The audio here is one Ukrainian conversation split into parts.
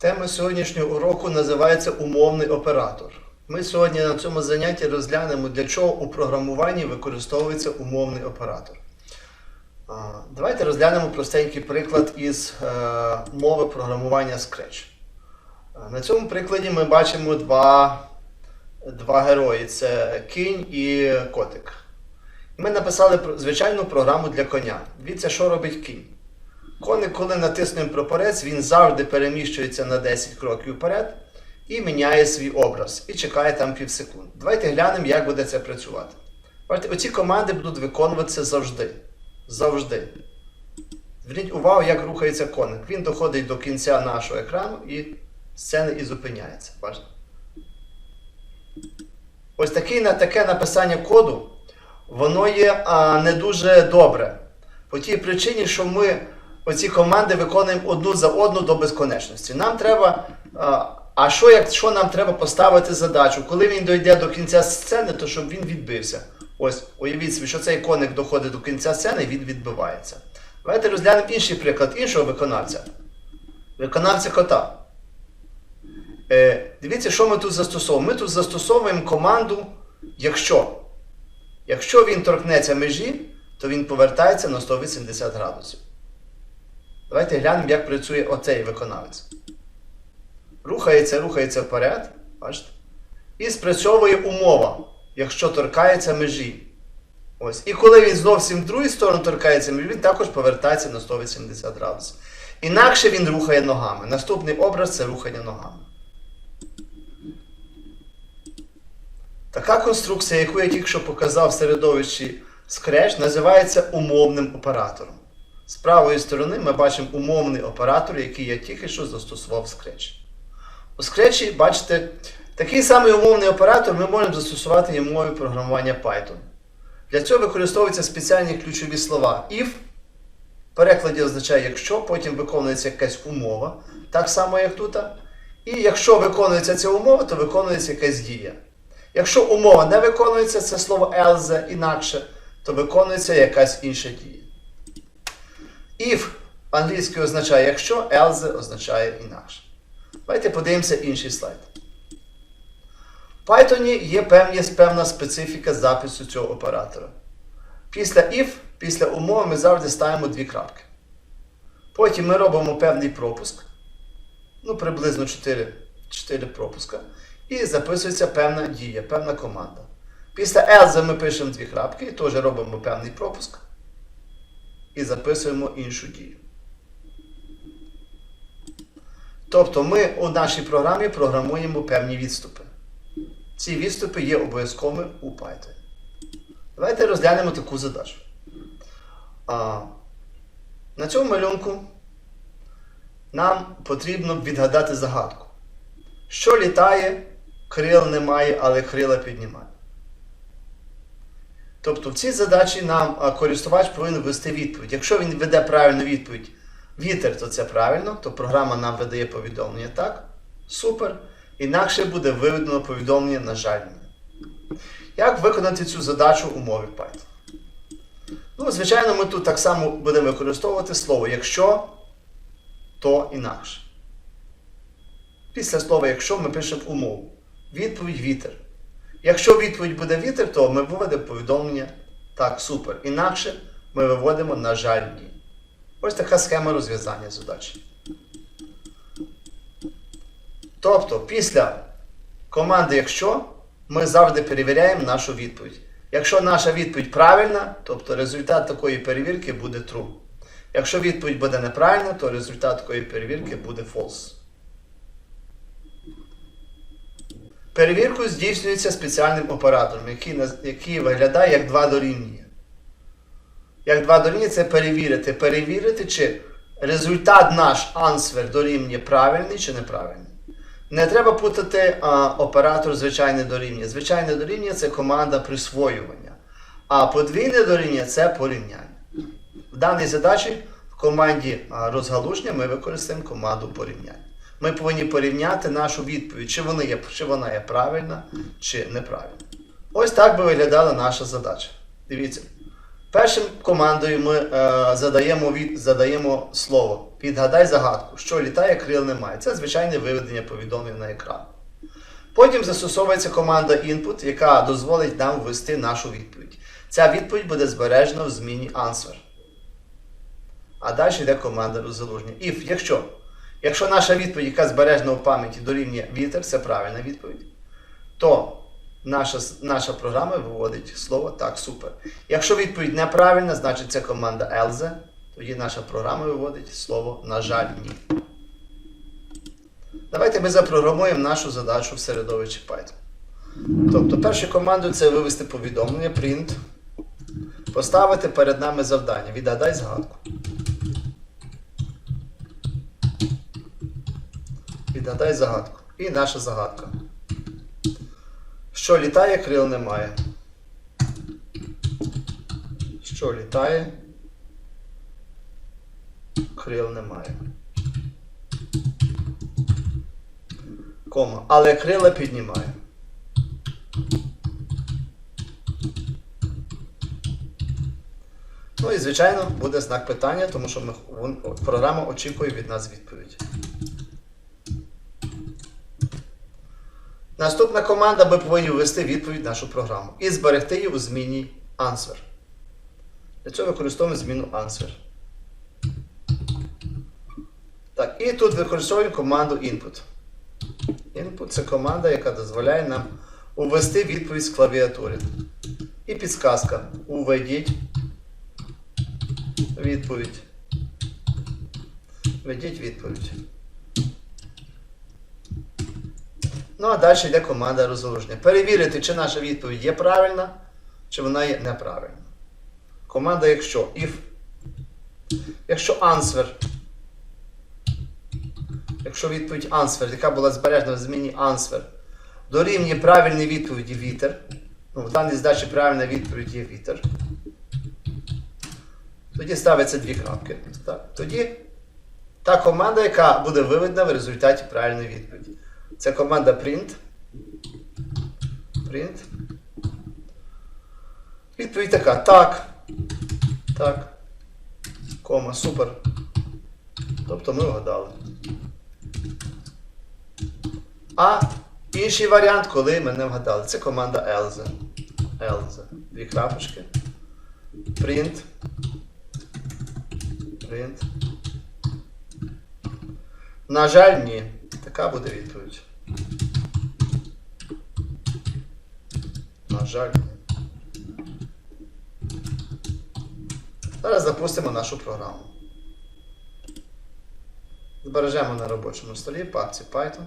Тема сьогоднішнього уроку називається умовний оператор. Ми сьогодні на цьому занятті розглянемо, для чого у програмуванні використовується умовний оператор. Давайте розглянемо простенький приклад із е, мови програмування Scratch. На цьому прикладі ми бачимо два, два герої: це кінь і котик. Ми написали звичайну програму для коня. Дивіться, що робить кінь. Коник, коли натиснемо прапорець, він завжди переміщується на 10 кроків вперед і міняє свій образ. І чекає там пів секунди. Давайте глянемо, як буде це працювати. Бачите, оці команди будуть виконуватися завжди. Завжди. Зверніть увагу, як рухається коник. Він доходить до кінця нашого екрану і сцени і зупиняється. Бачите? Ось на- таке написання коду, воно є а, не дуже добре. По тій причині, що ми оці команди виконуємо одну за одну до безконечності. Нам треба. А, а що, нам треба поставити задачу? Коли він дойде до кінця сцени, то щоб він відбився. Ось, уявіть собі, що цей коник доходить до кінця сцени і він відбивається. Давайте розглянемо інший приклад іншого виконавця. Виконавця кота. Е, дивіться, що ми тут застосовуємо. Ми тут застосовуємо команду якщо. Якщо він торкнеться межі, то він повертається на 180 градусів. Давайте глянемо, як працює оцей виконавець. Рухається, рухається вперед. Бачите? І спрацьовує умова, якщо торкається межі. Ось. І коли він зовсім в другу сторону торкається межі, він також повертається на 180 градусів. Інакше він рухає ногами. Наступний образ це рухання ногами. Така конструкція, яку я тільки що показав в середовищі Scratch, називається умовним оператором. З правої сторони ми бачимо умовний оператор, який я тільки що застосував в Scratch. У Scratch, бачите, такий самий умовний оператор ми можемо застосувати і в програмування Python. Для цього використовуються спеціальні ключові слова if. В перекладі означає якщо, потім виконується якась умова, так само як тут. І якщо виконується ця умова, то виконується якась дія. Якщо умова не виконується, це слово else інакше, то виконується якась інша дія. If англійською означає якщо, else означає інакше. Давайте подивимося інший слайд. В Python є певні, певна специфіка запису цього оператора. Після if, після умови ми завжди ставимо дві крапки. Потім ми робимо певний пропуск. Ну, приблизно 4, 4 пропуска. І записується певна дія, певна команда. Після else ми пишемо дві крапки, і теж робимо певний пропуск. І записуємо іншу дію. Тобто ми у нашій програмі програмуємо певні відступи. Ці відступи є обов'язковими у Python. Давайте розглянемо таку задачу. А, на цьому малюнку нам потрібно відгадати загадку. Що літає, крил немає, але крила піднімає. Тобто в цій задачі нам користувач повинен ввести відповідь. Якщо він веде правильну відповідь вітер, то це правильно, то програма нам видає повідомлення так. Супер. Інакше буде виведено повідомлення, на жаль, ні. Як виконати цю задачу у мові Python? Ну, звичайно, ми тут так само будемо використовувати слово якщо, то інакше. Після слова якщо ми пишемо умову. Відповідь вітер. Якщо відповідь буде вітер, то ми виведемо повідомлення так, супер. Інакше ми виводимо, на жаль, ні. Ось така схема розв'язання задачі. Тобто, після команди якщо ми завжди перевіряємо нашу відповідь. Якщо наша відповідь правильна, тобто результат такої перевірки буде true. Якщо відповідь буде неправильна, то результат такої перевірки буде false. Перевірку здійснюється спеціальним оператором, який, який виглядає як два дорівнює. Як два дорівнює це перевірити. Перевірити, чи результат наш answer дорівнює правильний чи неправильний. Не треба путати а, оператор звичайне дорівнює. Звичайне дорівнює це команда присвоювання. А подвійне дорівнює це порівняння. В даній задачі в команді розгалуження ми використаємо команду порівняння. Ми повинні порівняти нашу відповідь, чи, вони є, чи вона є правильна, чи неправильна. Ось так би виглядала наша задача. Дивіться. Першим командою ми е, задаємо, від, задаємо слово. Відгадай загадку, що літає, крил немає. Це звичайне виведення повідомлень на екран. Потім застосовується команда input, яка дозволить нам ввести нашу відповідь. Ця відповідь буде збережена в зміні answer. А далі йде команда розгалуження. If, якщо. Якщо наша відповідь, яка збережена в пам'яті дорівнює вітер, це правильна відповідь, то наша, наша програма виводить слово так, супер. Якщо відповідь неправильна, значить це команда else, тоді наша програма виводить слово на жаль, ні. Давайте ми запрограмуємо нашу задачу в середовищі Python. Тобто, першою командою це вивести повідомлення, print, поставити перед нами завдання. Відгадай згадку. Відгадай загадку. І наша загадка. Що літає, крил немає. Що літає? Крил немає. Кома. Але крила піднімає. Ну і, звичайно, буде знак питання, тому що ми, програма очікує від нас відповідь. Наступна команда ми повинні ввести відповідь в нашу програму і зберегти її у зміні answer. Для цього використовуємо зміну answer. Так, і тут використовуємо команду input. Input це команда, яка дозволяє нам ввести відповідь з клавіатури. І підсказка. Уведіть відповідь. Введіть відповідь. Ну, а далі йде команда розгалуження. Перевірити, чи наша відповідь є правильна, чи вона є неправильна. Команда якщо if. Якщо answer. Якщо відповідь answer, яка була збережена в зміні answer, дорівнює правильній відповіді вітер. Ну, в даній здачі правильна відповідь є вітер. Тоді ставиться дві крапки. Так. Тоді та команда, яка буде виведена в результаті правильної відповіді. Це команда print. Print. Відповідь така. Так. Так. Кома. Супер. Тобто ми вгадали. А інший варіант, коли ми не вгадали. Це команда else. Else. Дві крапочки. Print. Print. На жаль, ні. Така буде відповідь. На жаль. Зараз запустимо нашу програму. Збережемо на робочому столі папці Python.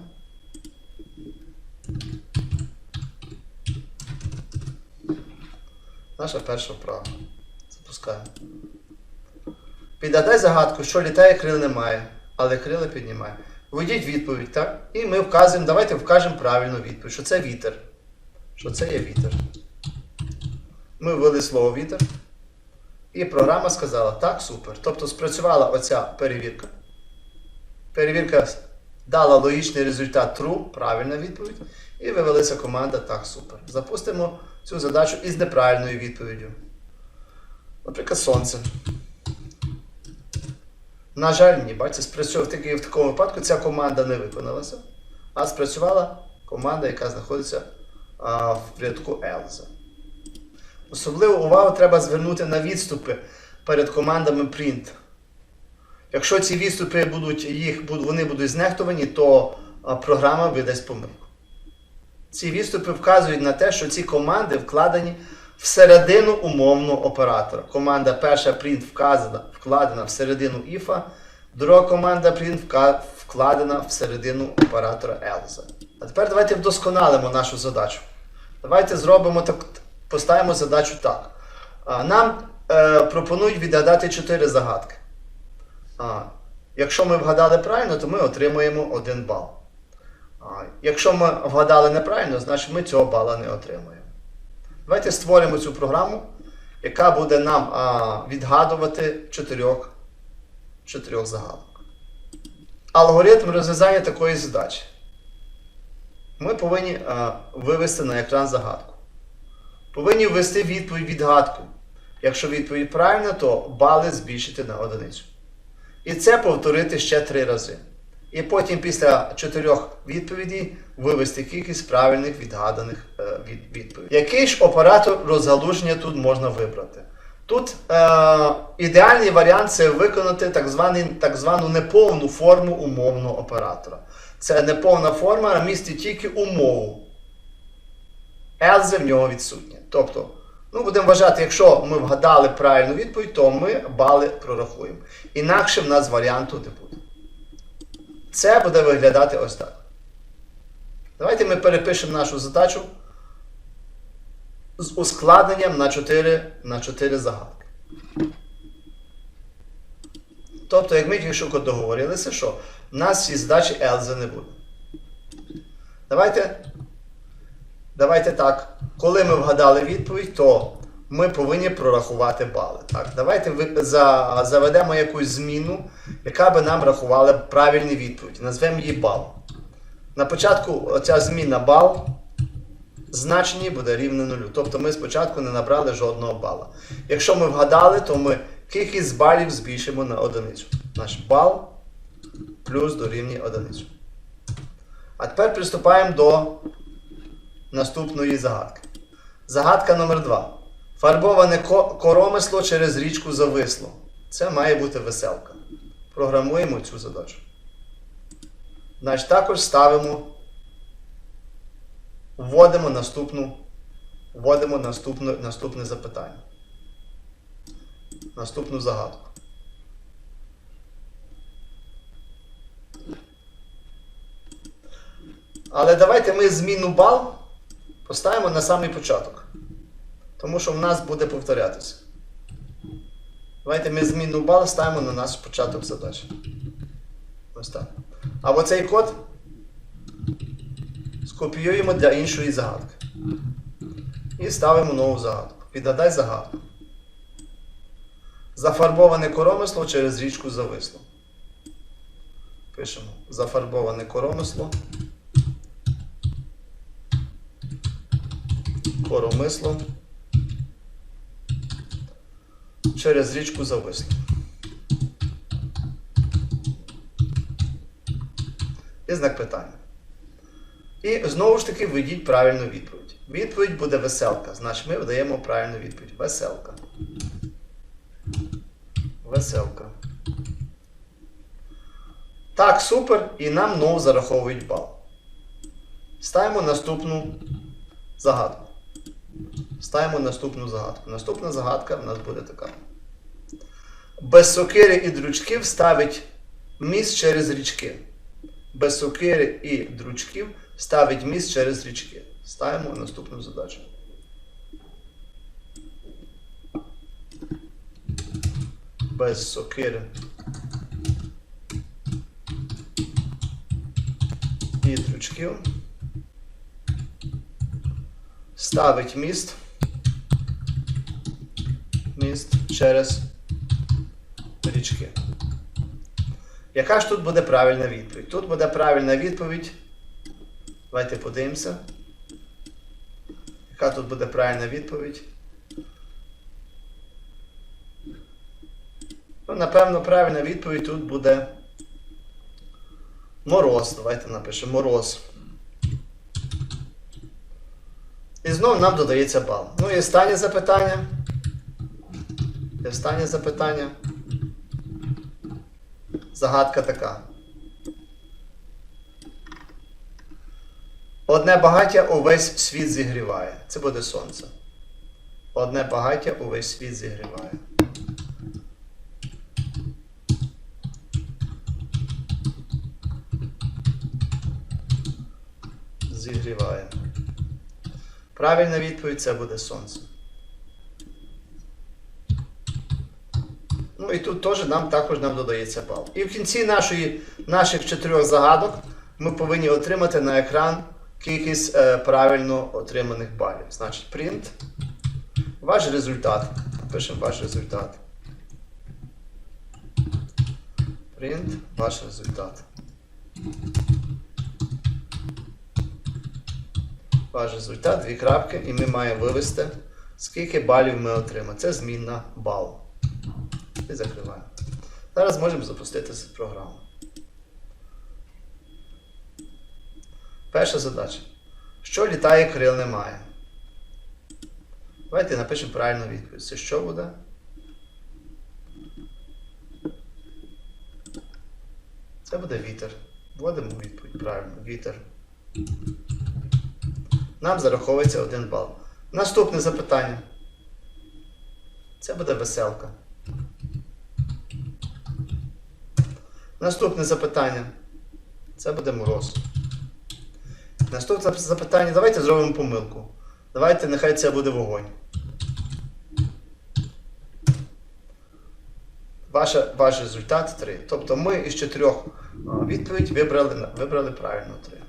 Наша перша вправа. Запускаємо. Підгадай загадку, що літає, крил немає, але крила піднімає. Введіть відповідь, так? І ми вказуємо, давайте вкажемо правильну відповідь, що це вітер. Що це є вітер. Ми ввели слово вітер. І програма сказала, так, супер. Тобто спрацювала оця перевірка. Перевірка дала логічний результат true, правильна відповідь. І вивелася команда так, супер. Запустимо цю задачу із неправильною відповіддю. Наприклад, сонце. На жаль, ні, бачите, спрацював таки в такому випадку ця команда не виконалася, а спрацювала команда, яка знаходиться а, в рядку else. Особливу увагу треба звернути на відступи перед командами print. Якщо ці відступи будуть, їх, вони будуть знехтовані, то програма видасть помилку. Ці відступи вказують на те, що ці команди вкладені всередину умовного оператора. Команда перша print вказана, вкладена всередину if, друга команда print вкладена всередину оператора else. А тепер давайте вдосконалимо нашу задачу. Давайте зробимо так, поставимо задачу так. Нам е, пропонують відгадати 4 загадки. А, якщо ми вгадали правильно, то ми отримуємо 1 бал. А, якщо ми вгадали неправильно, значить ми цього бала не отримуємо. Давайте створимо цю програму, яка буде нам а, відгадувати чотирьох, чотирьох загадок. Алгоритм розв'язання такої задачі. Ми повинні а, вивести на екран загадку. Повинні ввести відповідь відгадку. Якщо відповідь правильна, то бали збільшити на одиницю. І це повторити ще три рази. І потім після чотирьох відповідей вивести кількість правильних відгаданих е, від, відповідей. Який ж оператор розгалуження тут можна вибрати? Тут е, ідеальний варіант це виконати так, званий, так звану неповну форму умовного оператора. Це неповна форма містить тільки умову. Else в нього відсутнє. Тобто, ну, будемо вважати, якщо ми вгадали правильну відповідь, то ми бали прорахуємо. Інакше в нас варіанту не буде. Це буде виглядати ось так. Давайте ми перепишемо нашу задачу з ускладненням на 4, на 4 загадки. Тобто, як ми тільки що договорилися, що в нас ці задачі Елзи не буде. Давайте, давайте так. Коли ми вгадали відповідь, то ми повинні прорахувати бали. Так, давайте заведемо якусь зміну, яка би нам рахувала правильні відповіді. Назвемо її бал. На початку ця зміна бал значення буде рівне нулю. Тобто ми спочатку не набрали жодного бала. Якщо ми вгадали, то ми кількість балів збільшимо на одиницю. Наш бал плюс дорівнює одиницю. А тепер приступаємо до наступної загадки. Загадка номер 2. Фарбоване коромисло через річку зависло. Це має бути веселка. Програмуємо цю задачу. Значить, також ставимо, вводимо наступну, вводимо наступне, наступне запитання. Наступну загадку. Але давайте ми зміну бал поставимо на самий початок. Тому що в нас буде повторятися. Давайте ми змінну бал ставимо на наш початок задачі. Ось так. А оцей код скопіюємо для іншої загадки. І ставимо нову загадку. Відгадай загадку. Зафарбоване коромисло через річку зависло. Пишемо. Зафарбоване коромисло. Коромисло. Через річку зависло. І знак питання. І знову ж таки введіть правильну відповідь. Відповідь буде веселка. Значить, ми видаємо правильну відповідь. Веселка. Веселка. Так, супер. І нам знову зараховують бал. Ставимо наступну загадку. Ставимо наступну загадку. Наступна загадка в нас буде така. Без сокири і дручків ставить міст через річки. Без сокири і дручків ставить міст через річки. Ставимо наступну задачу. Без сокири і дручків ставить міст. Міст через річки. Яка ж тут буде правильна відповідь? Тут буде правильна відповідь. Давайте подивимося. Яка тут буде правильна відповідь? Ну, напевно, правильна відповідь тут буде мороз. Давайте напишемо мороз. І знову нам додається бал. Ну і останнє запитання. І останнє запитання. Загадка така. Одне багаття увесь світ зігріває. Це буде сонце. Одне багаття увесь світ зігріває. Зігріває. Правильна відповідь це буде сонце. Ну і тут теж нам також нам додається бал. І в кінці нашої, наших чотирьох загадок ми повинні отримати на екран кількість е, правильно отриманих балів. Значить, print. Ваш результат. Пишемо ваш результат. Print, ваш результат. Ваш результат, дві крапки, і ми маємо вивести Скільки балів ми отримали? Це змінна бал. І закриваємо. Зараз можемо запустити програму. Перша задача. Що літає, крил немає? Давайте напишемо правильну відповідь. Це що буде? Це буде вітер. Вводимо відповідь правильно. Вітер. Нам зараховується один бал. Наступне запитання. Це буде веселка. Наступне запитання. Це буде мороз. Наступне запитання. Давайте зробимо помилку. Давайте, нехай це буде вогонь. Ваша, ваш результат 3. Тобто ми із чотирьох відповідей вибрали, вибрали правильно 3.